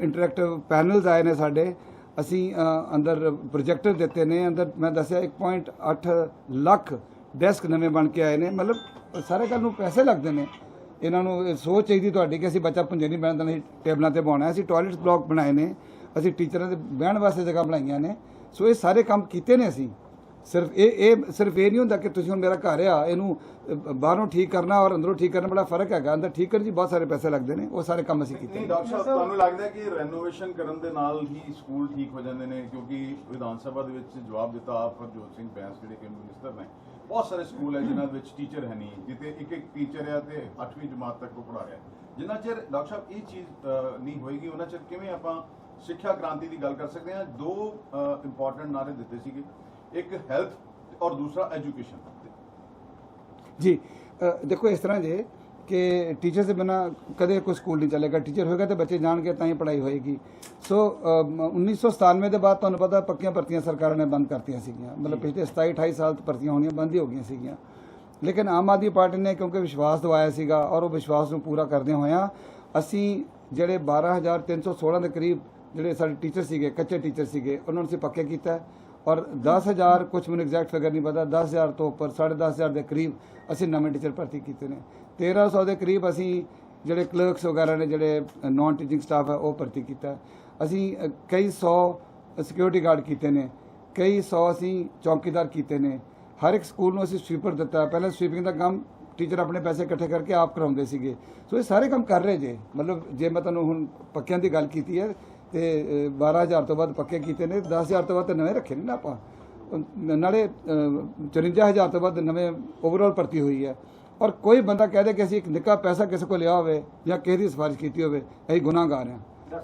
ਇੰਟਰੈਕਟਿਵ ਪੈਨਲਸ ਆਏ ਨੇ ਸਾਡੇ। ਅਸੀਂ ਅੰਦਰ ਪ੍ਰੋਜੈਕਟਰ ਦਿੱਤੇ ਨੇ, ਅੰਦਰ ਮੈਂ ਦੱਸਿਆ 1.8 ਲੱਖ ਡੈਸਕ ਨਵੇਂ ਬਣ ਕੇ ਆਏ ਨੇ। ਮਤਲਬ ਸਾਰੇ ਗੱਲ ਨੂੰ ਪੈਸੇ ਲੱਗਦੇ ਨੇ। ਇਹਨਾਂ ਨੂੰ ਸੋਚ ਚਾਹੀਦੀ ਤੁਹਾਡੀ ਕਿ ਅਸੀਂ ਬੱਚਾ ਪੁੰਜੇ ਨਹੀਂ ਬਹਿਣ ਦੇਣਾ ਟੇਬਲਾਂ ਤੇ ਪਾਉਣਾ ਅਸੀਂ ਟਾਇਲਟਸ ਬਲਾਕ ਬਣਾਏ ਨੇ। ਅਸੀਂ ਟੀਚਰਾਂ ਦੇ ਬਹਿਣ ਵਾਸਤੇ ਜਗ੍ਹਾ ਬਣਾਈਆਂ ਨੇ। ਸੋ ਇਹ ਸਾਰੇ ਕੰਮ ਕੀਤੇ ਨੇ ਅਸੀਂ। ਸਿਰਫ ਇਹ ਇਹ ਸਿਰਫ ਇਹ ਨਹੀਂ ਹੁੰਦਾ ਕਿ ਤੁਸੀਂ ਹੁਣ ਮੇਰਾ ਘਰ ਆ ਇਹਨੂੰ ਬਾਹਰੋਂ ਠੀਕ ਕਰਨਾ ਔਰ ਅੰਦਰੋਂ ਠੀਕ ਕਰਨਾ ਬੜਾ ਫ਼ਰਕ ਹੈਗਾ। ਅੰਦਰ ਠੀਕ ਕਰਨ 'ਚ ਬਹੁਤ ਸਾਰੇ ਪੈਸੇ ਲੱਗਦੇ ਨੇ ਉਹ ਸਾਰੇ ਕੰਮ ਅਸੀਂ ਕੀਤੇ ਨਹੀਂ ਨੇ। ਡਾਕਟਰ ਸਾਹਿਬ ਤੁਹਾਨੂੰ ਲੱਗਦਾ ਕਿ ਰੈਨੋਵੇਸ਼ਨ ਕਰਨ ਦੇ ਨਾਲ ਹੀ ਸਕੂਲ ਠੀਕ ਹੋ ਜਾਂਦੇ ਨੇ? ਕਿਉਂਕਿ ਵਿਧਾਨ ਸਭਾ ਦੇ ਵਿੱਚ ਜਵਾਬ ਦਿੱਤਾ ਆਪ ਹਰਜੋਤ ਸਿੰਘ ਬੈਂਸ ਜਿਹੜੇ ਕਿ ਮਿਨਿਸਟਰ ਨੇ। ਬਹੁਤ ਸਾਰੇ ਸਕੂਲ ਹੈ ਜਿਨ੍ਹਾਂ ਵਿੱਚ ਟੀਚਰ ਹੈ ਨਹੀਂ ਜਿੱਥੇ ਇੱਕ ਇੱਕ ਟੀਚਰ ਹੈ ਤੇ 8ਵੀਂ ਜਮਾਤ ਤੱਕ ਉਹ ਪੜ੍ਹਾ ਰਿਹਾ। ਜਿੰਨਾ ਚਿਰ ਡਾਕਟਰ ਸਾਹਿਬ ਇਹ ਚੀਜ਼ ਨਹੀਂ ਹੋਏਗੀ ਉਹਨਾਂ ਚਿਰ ਕਿਵੇਂ ਆਪਾਂ ਸਿੱਖਿਆ ਕ੍ਰਾਂਤੀ ਦੀ ਗੱਲ ਕਰ ਸਕਦੇ ਹਾਂ? ਦੋ ਇੰਪੋਰਟੈਂਟ ਨਾਰੇ ਦਿੱਤੇ ਸੀਗੇ। ਇੱਕ ਹੈਲਥ ਔਰ ਦੂਸਰਾ ਐਜੂਕੇਸ਼ਨ। ਜੀ ਦੇਖੋ ਇਸ ਤਰ੍ਹਾਂ ਜੇ ਕਿ ਟੀਚਰ ਦੇ ਬਿਨਾ ਕਦੇ ਕੋਈ ਸਕੂਲ ਨਹੀਂ ਚੱਲੇਗਾ। ਟੀਚਰ ਹੋਏਗਾ ਤੇ ਬੱਚੇ ਜਾਣਗੇ ਤਾਂ ਹੀ ਪੜ੍ਹਾਈ ਹੋਏਗੀ। ਸੋ ਅ, ਮ- 1997 ਦੇ ਬਾਅਦ ਤੁਹਾਨੂੰ ਪਤਾ ਪੱਕੀਆਂ ਭਰਤੀਆਂ ਸਰਕਾਰਾਂ ਨੇ ਬੰਦ ਕਰਤੀਆਂ ਸੀਗੀਆਂ। ਮਤਲਬ ਪਿਛਲੇ 27 28 ਸਾਲ ਤੋਂ ਭਰਤੀਆਂ ਹੋਣੀਆਂ ਬੰਦ ਹੀ ਹੋ ਗਈਆਂ ਸੀਗੀਆਂ। ਲੇਕਿਨ ਆਮ ਆਦਮੀ ਪਾਰਟੀ ਨੇ ਕਿਉਂਕਿ ਵਿਸ਼ਵਾਸ ਦਿਵਾਇਆ ਸੀਗਾ ਔਰ ਉਹ ਵਿਸ਼ਵਾਸ ਨੂੰ ਪੂਰਾ ਕਰਦਿਆਂ ਹੋਇਆਂ ਅਸੀਂ ਜਿਹੜੇ 12316 ਦੇ ਕਰੀਬ ਜਿਹੜੇ ਸਾਡੇ ਟੀਚਰ ਸੀਗੇ ਕੱਚੇ ਟੀਚਰ ਸੀਗੇ ਉਹਨਾਂ ਨੂੰ ਅਸੀਂ ਪੱਕੇ ਕੀਤਾ। ਔਰ 10000 ਕੁਝ ਮੈਨੂੰ ਐਗਜ਼ੈਕਟ ਫਿਗਰ ਨਹੀਂ ਪਤਾ 10000 ਤੋਂ ਉੱਪਰ 10500 ਦੇ ਕਰੀਬ ਅਸੀਂ ਨਵੇਂ ਟੀਚਰ ਭਰਤੀ ਕੀਤੇ ਨੇ। 1300 ਦੇ ਕਰੀਬ ਅਸੀਂ ਜਿਹੜੇ ਕਲਰਕਸ ਵਗੈਰਾ ਨੇ, ਜਿਹੜੇ ਨਾਨ ਟੀਚਿੰਗ ਸਟਾਫ ਹੈ ਉਹ ਭਰਤੀ ਕੀਤਾ। ਅਸੀਂ ਕਈ 100 ਸਿਕਿਉਰਿਟੀ ਗਾਰਡ ਕੀਤੇ ਨੇ, ਕਈ 100 ਅਸੀਂ ਚੌਕੀਦਾਰ ਕੀਤੇ ਨੇ। ਹਰ ਇੱਕ ਸਕੂਲ ਨੂੰ ਅਸੀਂ ਸਵੀਪਰ ਦਿੱਤਾ। ਪਹਿਲਾਂ ਸਵੀਪਿੰਗ ਦਾ ਕੰਮ ਟੀਚਰ ਆਪਣੇ ਪੈਸੇ ਇਕੱਠੇ ਕਰਕੇ ਆਪ ਕਰਾਉਂਦੇ ਸੀਗੇ। ਸੋ ਇਹ ਸਾਰੇ ਕੰਮ ਕਰ ਰਹੇ ਜੇ। ਮਤਲਬ ਜੇ ਮੈਂ ਤੁਹਾਨੂੰ ਹੁਣ ਪੱਕਿਆਂ ਦੀ ਗੱਲ ਕੀਤੀ ਹੈ ਤੇ ਅ, 12000 ਤੋਂ ਵੱਧ ਪੱਕੇ ਕੀਤੇ ਨੇ 10000 ਤੋਂ ਤਾਂ ਨਵੇਂ ਰੱਖੇ ਨੇ ਨਾ ਆਪਾਂ। ਨਾਲੇ ਅ, 54000 ਤੋਂ ਵੱਧ ਨਵੇਂ ਓਵਰਆਲ ਭਰਤੀ ਹੋਈ ਹੈ। ਔਰ ਕੋਈ ਬੰਦਾ ਕਹਿ ਦੇ ਕਿ ਅਸੀਂ ਇੱਕ ਨਿੱਕਾ ਪੈਸਾ ਕਿਸੇ ਕੋਲ ਲਿਆ ਹੋਵੇ ਜਾਂ ਕਿਸੇ ਦੀ ਸਿਫਾਰਿਸ਼ ਕੀਤੀ ਹੋਵੇ ਅਸੀਂ ਗੁਨਾਹਗਾਰ ਹਾਂ।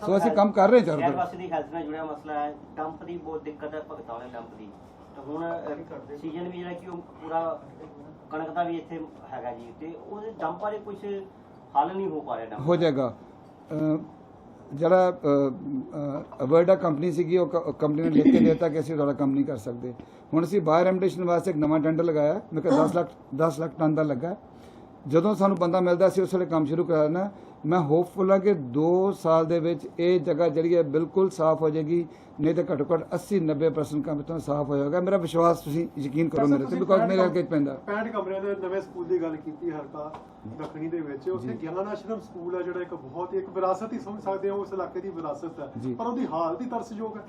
ਸੋ ਅਸੀਂ ਕੰਮ ਕਰ ਰਹੇ ਚਾਰ ਵਾਸੀ ਦੀ ਹੈਲਥ ਨਾਲ ਜੁੜਿਆ ਮਸਲਾ ਹੈ। ਡੰਪ ਦੀ ਬਹੁਤ ਦਿੱਕਤ ਹੈ ਭਗਤਾਂ ਵਾਲੇ ਡੰਪ ਦੀ। ਤੇ ਹੁਣ ਸੀਜ਼ਨ ਵੀ ਜਿਹੜਾ ਕਿ ਉਹ ਪੂਰਾ ਕਣਕ ਦਾ ਵੀ ਇੱਥੇ ਹੈਗਾ ਜੀ ਤੇ ਉਹਦੇ ਡੰਪ ਬਾਰੇ ਕੁਝ ਹੱਲ ਨਹੀਂ ਹੋ ਪਾ ਰਿਹਾ ਡੰਪ ਹੋ ਜਾਏਗਾ। ਜਿਹੜਾ ਅਵਰਡਾ ਕੰਪਨੀ ਸੀਗੀ, ਉਹ ਕੰਪਨੀ ਨੇ ਲਿਖ ਕੇ ਦੇ ਦਿੱਤਾ ਕਿ ਅਸੀਂ ਤੁਹਾਡਾ ਕੰਮ ਨਹੀਂ ਕਰ ਸਕਦੇ। ਹੁਣ ਅਸੀਂ ਬਾਇਓ ਰੈਮਡੀਸ਼ਨ ਵਾਸਤੇ ਇੱਕ ਨਵਾਂ ਟੈਂਡਰ ਲਗਾਇਆ। ਮੈਂ ਕਿਹਾ 10 ਲੱਖ 10 ਲੱਖ ਟਨ ਦਾ ਲੱਗਾ। ਜਦੋਂ ਸਾਨੂੰ ਬੰਦਾ ਮਿਲਦਾ ਸੀ ਉਸ ਵੇਲੇ ਕੰਮ ਸ਼ੁਰੂ ਕਰ ਦੇਣਾ ਮੈਂ ਹੋਪਫੁਲ ਹਾਂ ਕਿ 2 ਸਾਲ ਦੇ ਵਿੱਚ ਇਹ ਜਗ੍ਹਾ ਜਿਹੜੀ ਹੈ ਬਿਲਕੁਲ ਸਾਫ਼ ਹੋ ਜਾਏਗੀ ਨਹੀਂ ਤਾਂ ਘੱਟੋ ਘੱਟ 80 90% ਕੰਮ ਤੋਂ ਸਾਫ਼ ਹੋ ਜਾਏਗਾ। ਮੇਰਾ ਵਿਸ਼ਵਾਸ ਤੁਸੀਂ ਯਕੀਨ ਕਰੋ ਮੇਰੇ ਤੇ ਬਿਕੋਜ਼ ਮੇਰੇ ਹਲਕੇ 'ਚ ਪੈਂਦਾ। 65 ਕਮਰਿਆਂ ਦੇ ਨਵੇਂ ਸਕੂਲ ਦੀ ਗੱਲ ਕੀਤੀ ਹਲਕਾ ਦੱਖਣੀ ਦੇ ਵਿੱਚ। ਉੱਥੇ ਗਿਆਨ ਆਸ਼ਰਮ ਸਕੂਲ ਹੈ ਜਿਹੜਾ ਇੱਕ ਬਹੁਤ ਹੀ ਇੱਕ ਵਿਰਾਸਤ ਹੀ ਸਮਝ ਸਕਦੇ ਹੋ ਉਸ ਇਲਾਕੇ ਦੀ ਵਿਰਾਸਤ ਹੈ। ਪਰ ਉਹਦੀ ਹਾਲਤ ਹੀ ਤਰਸਯੋਗ ਹੈ।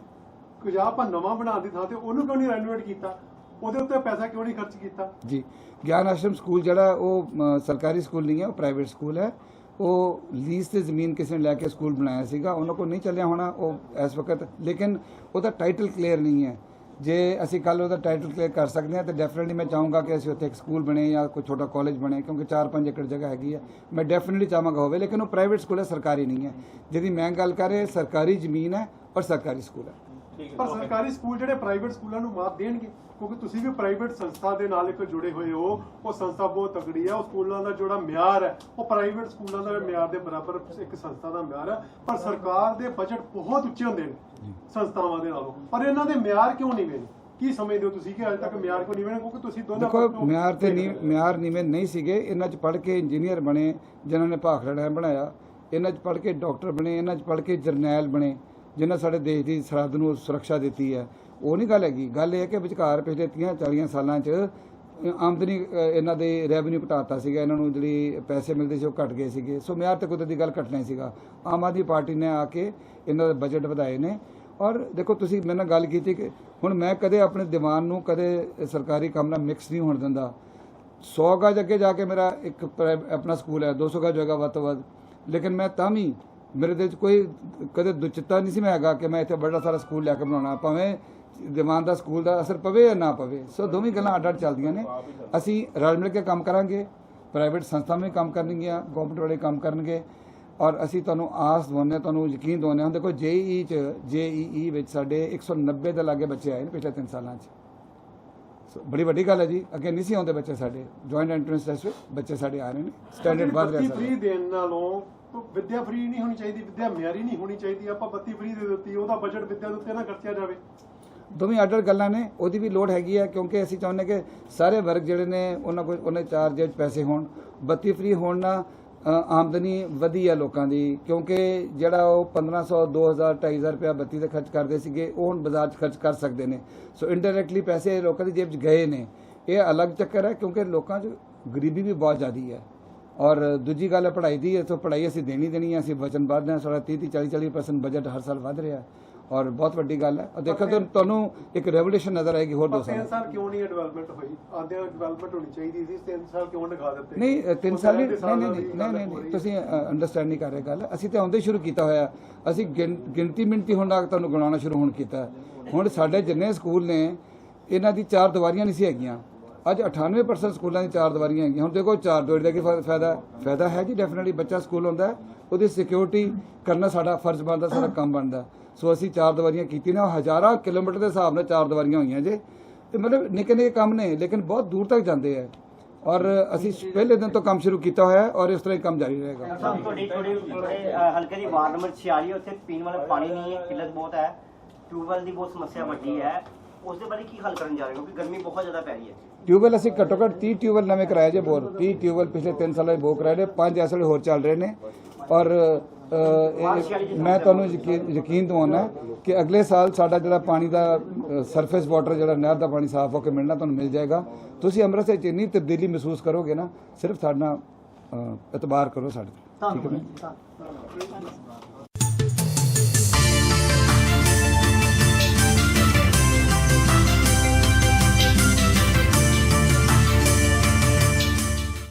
ਕਿ ਜਾਂ ਆਪਾਂ ਨਵਾਂ ਬਣਾਉਣ ਦੀ ਥਾਂ ਤੇ ਉਹਨੂੰ ਕਿਉਂ ਨਹੀਂ ਰੈਨੋਵੇਟ ਕੀਤਾ? ਉਹਦੇ ਉੱਤੇ ਪੈਸਾ ਕਿਉਂ ਨਹੀਂ ਖਰਚ ਕੀਤਾ? ਜੀ ਗਿਆਨ ਆਸ਼ਰਮ ਸਕੂਲ ਜਿਹੜਾ ਉਹ ਅ, ਸਰਕਾਰੀ ਸਕੂਲ ਨਹੀਂ ਹੈ ਉਹ ਪ੍ਰਾਈਵੇਟ ਸਕੂਲ ਹੈ। ਉਹ ਲੀਜ਼ ਤੇ ਜ਼ਮੀਨ ਕਿਸੇ ਨੇ ਲੈ ਕੇ ਸਕੂਲ ਬਣਾਇਆ ਸੀਗਾ ਉਹਨਾਂ ਕੋਲ ਨਹੀਂ ਚੱਲਿਆ ਹੋਣਾ ਉਹ ਇਸ ਵਕਤ। ਲੇਕਿਨ ਉਹਦਾ ਟਾਈਟਲ ਕਲੀਅਰ ਨਹੀਂ ਹੈ। ਜੇ ਅਸੀਂ ਕੱਲ ਉਹਦਾ ਟਾਈਟਲ ਕਲੀਅਰ ਕਰ ਸਕਦੇ ਹਾਂ ਤਾਂ ਡੈਫੀਨਿਟਲੀ ਮੈਂ ਚਾਹੂੰਗਾ ਕਿ ਅਸੀਂ ਉੱਥੇ ਇੱਕ ਸਕੂਲ ਬਣੇ ਜਾਂ ਕੋਈ ਛੋਟਾ ਕਾਲਜ ਬਣੇ ਕਿਉਂਕਿ 4-5 ਏਕੜ ਜਗ੍ਹਾ ਹੈਗੀ ਹੈ। ਮੈਂ ਡੈਫੀਨਿਟਲੀ ਚਾਹਾਂਗਾ ਹੋਵੇ ਲੇਕਿਨ ਉਹ ਪ੍ਰਾਈਵੇਟ ਸਕੂਲ ਹੈ ਸਰਕਾਰੀ ਨਹੀਂ ਹੈ। ਜਿਹਦੀ ਮੈਂ ਗੱਲ ਕਰ ਰਿਹਾ ਸਰਕਾਰੀ ਜ਼ਮੀਨ ਹੈ ਔਰ ਸਰਕਾਰੀ ਸਕੂਲ ਹੈ। ਪਰ ਸਰਕਾਰੀ ਸਕੂਲ ਜਿਹੜੇ ਪ੍ਰਾਈਵੇਟ ਸਕੂਲਾਂ ਨੂੰ ਮਾਤ ਦੇਣਗੇ? ਕਿਉਂਕਿ ਤੁਸੀਂ ਵੀ ਪ੍ਰਾਈਵੇਟ ਸੰਸਥਾ ਦੇ ਨਾਲ ਇੱਕ ਜੁੜੇ ਹੋਏ ਹੋ ਉਹ ਸੰਸਥਾ ਬਹੁਤ ਤਕੜੀ ਹੈ ਉਹ ਸਕੂਲਾਂ ਦਾ ਜਿਹੜਾ ਮਿਆਰ ਹੈ ਉਹ ਪ੍ਰਾਈਵੇਟ ਸਕੂਲਾਂ ਦਾ ਮਿਆਰ ਦੇ ਬਰਾਬਰ ਇੱਕ ਸੰਸਥਾ ਦਾ ਮਿਆਰ ਹੈ ਪਰ ਸਰਕਾਰ ਦੇ ਬਜਟ ਬਹੁਤ ਉੱਚੇ ਹੁੰਦੇ ਨੇ ਸੰਸਥਾਵਾਂ ਦੇ ਨਾਲੋਂ। ਪਰ ਇਹਨਾਂ ਦੇ ਮਿਆਰ ਕਿਉਂ ਨਹੀਂ ਵੇ ਕੀ ਸਮਝਦੇ ਹੋ ਤੁਸੀਂ ਕਿ ਅਜੇ ਤੱਕ ਮਿਆਰ ਕਿਉਂ ਨਹੀਂ ਵੇ ਕਿਉਂਕਿ ਤੁਸੀਂ ਦੋਨਾਂ ਦੇਖੋ ਮਿਆਰ ਤੇ ਨਹੀਂ। ਮਿਆਰ ਨੀਵੇਂ ਨਹੀਂ ਸੀਗੇ ਇਹਨਾਂ ਚ ਪੜ੍ਹ ਕੇ ਇੰਜੀਨੀਅਰ ਬਣੇ ਜਿਨ੍ਹਾਂ ਨੇ ਭਾਖੜਾ ਡੈਮ ਬਣਾਇਆ। ਇਹਨਾਂ ਚ ਪੜ੍ਹ ਕੇ ਡਾਕਟਰ ਬਣੇ ਇਹਨਾਂ ਚ ਪੜ੍ਹ ਕੇ ਜਰਨੈਲ ਬਣੇ ਜਿਨ੍ਹਾਂ ਸਾਡੇ ਦੇਸ਼ ਦੀ ਸਰਹੱਦ ਨੂੰ ਸੁਰੱਖਿਆ ਦਿੱਤੀ ਹੈ। ਉਹ ਨਹੀਂ ਗੱਲ ਹੈਗੀ। ਗੱਲ ਇਹ ਹੈ ਕਿ ਵਿਚਕਾਰ ਪਿਛਲੇ 30 40 ਸਾਲਾਂ ਚ ਆਮਦਨੀ ਇਹਨਾਂ ਦੇ ਰੈਵਨਿਊ ਘਟਾਤਾ ਸੀਗਾ। ਇਹਨਾਂ ਨੂੰ ਜਿਹੜੀ ਪੈਸੇ ਮਿਲਦੇ ਸੀ ਉਹ ਘਟ ਗਏ ਸੀਗੇ। ਸੋ ਮਿਆਰ ਤੇ ਕੁਦਰਤੀ ਦੀ ਗੱਲ ਘਟਣਾ ਹੀ ਸੀਗਾ। ਆਮ ਆਦਮੀ ਪਾਰਟੀ ਨੇ ਆ ਕੇ ਇਹਨਾਂ ਦੇ ਬਜਟ ਵਧਾਏ ਨੇ। ਔਰ ਦੇਖੋ, ਤੁਸੀਂ ਮੇਰੇ ਨਾਲ ਗੱਲ ਕੀਤੀ ਕਿ ਹੁਣ ਮੈਂ ਕਦੇ ਆਪਣੇ ਦੀਵਾਨ ਨੂੰ ਕਦੇ ਸਰਕਾਰੀ ਕੰਮ ਨਾਲ ਮਿਕਸ ਨਹੀਂ ਹੋਣ ਦਿੰਦਾ। 100 ਗਜ ਅੱਗੇ ਜਾ ਕੇ ਮੇਰਾ ਇੱਕ ਪ੍ਰਾਈ- ਆਪਣਾ ਸਕੂਲ ਹੈ 200 ਗਜ ਹੋਏਗਾ ਵੱਧ ਤੋਂ ਵੱਧ। ਲੇਕਿਨ ਮੈਂ ਤਾਂ ਵੀ ਮੇਰੇ ਦਿਲ 'ਚ ਕੋਈ ਕਦੇ ਦੁਚਿੱਤਾ ਨਹੀਂ ਸੀ ਮੈਂ ਹੈਗਾ ਕਿ ਮੈਂ ਇੱਥੇ ਬੜਾ ਸਾਰਾ ਸਕੂਲ ਲੈ ਕੇ ਬਣਾਉਣਾ। ਭਾਵੇਂ ਦੀਵਾਨ ਦਾ ਸਕੂਲ ਦਾ ਅਸਰ ਪਵੇ ਜਾਂ ਨਾ ਪਵੇ ਸੋ ਦੋਵੇਂ ਗੱਲਾਂ ਅੱਡ ਅੱਡ ਚੱਲਦੀਆਂ ਨੇ। ਅਸੀਂ ਰਲ ਮਿਲ ਕੇ ਕੰਮ ਕਰਾਂਗੇ ਪ੍ਰਾਈਵੇਟ ਸੰਸਥਾਵਾਂ ਵੀ ਕੰਮ ਕਰਨਗੀਆਂ ਗਵਰਨਮੈਂਟ ਵਾਲੇ ਕੰਮ ਕਰਨਗੇ ਔਰ ਅਸੀਂ ਤੁਹਾਨੂੰ ਆਸ ਦਵਾਉਂਦੇ ਤੁਹਾਨੂੰ ਯਕੀਨ ਦਵਾਉਂਦੇ ਹਾਂ। ਦੇਖੋ ਜੇਈ ਚ ਜੇਈ ਵਿੱਚ ਸਾਡੇ 190 ਦੇ ਲਾਗੇ ਬੱਚੇ ਆਏ ਨੇ ਪਿਛਲੇ 3 ਸਾਲਾਂ 'ਚ। ਸੋ ਬੜੀ ਵੱਡੀ ਗੱਲ ਹੈ ਜੀ ਅੱਗੇ ਨਹੀਂ ਸੀ ਆਉਂਦੇ ਬੱਚੇ ਸਾਡੇ। ਜੁਆਇੰਟ ਐਂਟਰੈਂਸ ਟੈਸਟ ਵਿੱਚ ਬੱਚੇ ਸਾਡੇ ਆ ਰਹੇ ਨੇ ਸਟੈਂਡਰਡ ਵੱਧ ਰਿਹਾ ਸਾਡਾ। ਫ੍ਰੀ ਦੇਣ ਨਾਲੋਂ ਵਿਦਿਆ ਫ੍ਰੀ ਨਹੀਂ ਹੋਣੀ ਚਾਹੀਦੀ ਵਿਦਿਆ ਮਿਆਰੀ ਨਹੀਂ ਹੋਣੀ ਚਾਹੀਦੀ ਆਪਾਂ ਬੱਤੀ ਫ੍ਰੀ ਦੇ ਦਿੱਤੀ ਉਹਦਾ ਬਜਟ ਵਿਦਿਆ ਦੇ ਉੱਤੇ ਨਾ ਖਰਚਿਆ ਜਾਵੇ। ਦੋਵੇਂ ਅੱਡ ਅੱਡ ਗੱਲਾਂ ਨੇ, ਉਹਦੀ ਵੀ ਲੋੜ ਹੈਗੀ ਹੈ ਕਿਉਂਕਿ ਅਸੀਂ ਚਾਹੁੰਦੇ ਕਿ ਸਾਰੇ ਵਰਗ ਜਿਹੜੇ ਨੇ, ਉਹਨਾਂ ਕੋਲ ਉਹਨਾਂ ਚਾਰ ਜੇਬ ਪੈਸੇ ਹੋਣ। ਬੱਤੀ ਫ੍ਰੀ ਹੋਣ ਨਾਲ ਆਮਦਨੀ ਵਧੀ ਹੈ ਲੋਕਾਂ ਦੀ, ਕਿਉਂਕਿ ਜਿਹੜਾ ਉਹ 1500 2000 2500 ਰੁਪਇਆ ਬੱਤੀ ਤੇ ਖਰਚ ਕਰਦੇ ਸੀਗੇ, ਉਹ ਹੁਣ ਬਾਜ਼ਾਰ 'ਚ ਖਰਚ ਕਰ ਸਕਦੇ ਨੇ। ਸੋ ਇਨਡਾਇਰੈਕਟਲੀ ਪੈਸੇ ਲੋਕਾਂ ਦੀ ਜੇਬ 'ਚ ਗਏ ਨੇ। ਇਹ ਅਲੱਗ ਚੱਕਰ ਹੈ, ਕਿਉਂਕਿ ਲੋਕਾਂ 'ਚ ਗਰੀਬੀ ਵੀ ਬਹੁਤ ਜ਼ਿਆਦੀ ਹੈ। ਔਰ ਦੂਜੀ ਗੱਲ ਹੈ ਪੜ੍ਹਾਈ ਦੀ ਇਥੋਂ ਪੜ੍ਹਾਈ ਅਸੀਂ ਦੇਣੀ ਦੇਣੀ ਹੈ, ਅਸੀਂ ਵਚਨਬੱਧ ਹਾਂ, ਸਾਡਾ 30 30 40 40% ਬਜਟ ਹਰ ਸਾਲ ਵਧ ਰਿਹਾ। ਔਰ ਬਹੁਤ ਵੱਡੀ ਗੱਲ ਹੈ। ਔਰ ਦੇਖੋ ਤੁਹਾਨੂੰ- ਇੱਕ ਰੈਵੋਲੂਸ਼ਨ ਨਜ਼ਰ ਆਏਗੀ ਹੋਰ ਦੋ ਸਾਲ ਕਿਉਂ ਨਹੀਂ ਡਿਵੈਲਪਮੈਂਟ ਹੋਈ? ਆਦਿਆਂ ਡਿਵੈਲਪਮੈਂਟ ਹੋਣੀ ਚਾਹੀਦੀ ਸੀ ਤਿੰਨ ਸਾਲ ਕਿਉਂ ਲਗਾ ਦਿੱਤੇ? ਨਹੀਂ ਅ, ਤਿੰਨ ਸਾਲ ਨਹੀਂ ਨਹੀਂ ਨਹੀਂ ਨਹੀਂ। ਤੁਸੀਂ ਅੰਡਰਸਟੈਂਡ ਨਹੀਂ ਕਰ ਰਹੇ ਗੱਲ। ਅਸੀਂ ਤਾਂ ਆਉਂਦੇ ਸ਼ੁਰੂ ਕੀਤਾ ਹੋਇਆ। ਅਸੀਂ ਗਿਣ- ਗਿਣਤੀ ਮਿੰਤੀ ਹੁਣ ਤੱਕ ਤੁਹਾਨੂੰ ਗਣਾਉਣਾ ਸ਼ੁਰੂ ਹੁਣ ਕੀਤਾ। ਹੁਣ ਸਾਡੇ ਜਿੰਨੇ ਸਕੂਲ ਨੇ ਇਹਨਾਂ ਦੀ ਚਾਰ ਦੀਵਾਰੀਆਂ ਨਹੀਂ ਸੀ ਹੈਗੀਆਂ। ਅੱਜ 98% ਸਕੂਲਾਂ ਦੀ ਚਾਰ ਦੀਵਾਰੀਆਂ ਹੈਗੀਆਂ। ਹੁਣ ਦੇਖੋ ਚਾਰ ਦੀਵਾਰੀ ਦਾ ਕੀ ਫਾਇਦਾ? ਫਾਇਦਾ ਹੈ ਜੀ ਡੈਫੀਨਿਟਲੀ ਬੱਚਾ ਸਕੂਲ ਹੁੰਦਾ ਉਹਦੀ ਸਿਕਿਉਰਿਟੀ ਕਰਨਾ ਸਾਡਾ ਫਰਜ਼ ਬਣਦਾ ਸਾਡਾ ਕੰਮ ਬਣਦਾ। ਸੋ ਅਸੀਂ ਚਾਰ ਦੀਵਾਰੀਆਂ ਕੀਤੀ ਨੇ ਹਜ਼ਾਰਾਂ ਕਿਲੋਮੀਟਰ ਦੇ ਹਿਸਾਬ ਨਾਲ ਚਾਰ ਦੀਵਾਰੀਆਂ ਹੋਈਆਂ ਜੇ। ਤੇ ਮਤਲਬ ਨਿੱਕੇ ਨਿੱਕੇ ਕੰਮ ਨੇ ਲੇਕਿਨ ਬਹੁਤ ਦੂਰ ਤੱਕ ਜਾਂਦੇ ਆ। ਔਰ ਅਸੀਂ ਪਹਿਲੇ ਦਿਨ ਤੋਂ ਕੰਮ ਸ਼ੁਰੂ ਕੀਤਾ ਹੋਇਆ ਹੈ ਔਰ ਇਸ ਤਰ੍ਹਾਂ ਹੀ ਕੰਮ ਜਾਰੀ ਰਹੇਗਾ। ਸਾਹਿਬ ਤੁਹਾਡੀ ਤੁਹਾਡੇ ਅ, ਹਲਕੇ ਦੀ ਵਾਰਡ ਨੰਬਰ 46 ਉੱਥੇ ਪੀਣ ਵਾਲਾ ਪਾਣੀ ਨਹੀਂ ਹੈ ਕਿੱਲਤ ਬਹੁਤ ਹੈ ਟਿਊਬਵੈਲ ਦੀ ਬਹੁਤ ਸਮੱਸਿਆ ਵੱਡੀ ਹੈ। ਉਸ ਦੇ ਬਾਰੇ ਕੀ ਹੱਲ ਕਰਨ ਜਾ ਰਹੇ ਹੋ? ਕਿਉਂਕਿ ਗਰਮੀ ਬਹੁਤ ਜ਼ਿਆਦਾ ਪੈ ਰਹੀ ਹੈ। ਟਿਊਬਵੈਲ ਅਸੀਂ ਘੱਟੋ ਘੱਟ 30 ਟਿਊਬਵੈਲ ਨਵੇਂ ਕਰਾਏ ਜੇ ਬੋਰ 30 ਟਿਊਬਵੈਲ ਪਿਛਲੇ 3 ਸਾਲਾਂ ਦੇ ਬੋ ਕਰਾਏ ਨੇ ਪੰਜ ਇਸ ਵੇਲੇ ਹੋਰ ਚੱਲ ਰਹੇ ਨੇ। ਔਰ ਮੈਂ ਤੁਹਾਨੂੰ ਯਕੀਨ ਦਿਵਾਉਣਾ ਕਿ ਅਗਲੇ ਸਾਲ ਸਾਡਾ ਜਿਹੜਾ ਪਾਣੀ ਦਾ ਸਰਫੇਸ ਵਾਟਰ ਜਿਹੜਾ ਨਹਿਰ ਦਾ ਪਾਣੀ ਸਾਫ਼ ਹੋ ਕੇ ਮਿਲਣਾ ਤੁਹਾਨੂੰ ਮਿਲ ਜਾਏਗਾ। ਤੁਸੀਂ ਅੰਮ੍ਰਿਤਸਰ ਚ ਇੰਨੀ ਤਬਦੀਲੀ ਮਹਿਸੂਸ ਕਰੋਗੇ ਨਾ ਸਿਰਫ ਸਾਡਾ ਇਤਬਾਰ ਕਰੋ ਸਾਡੇ ਤੇ। ਠੀਕ ਹੈ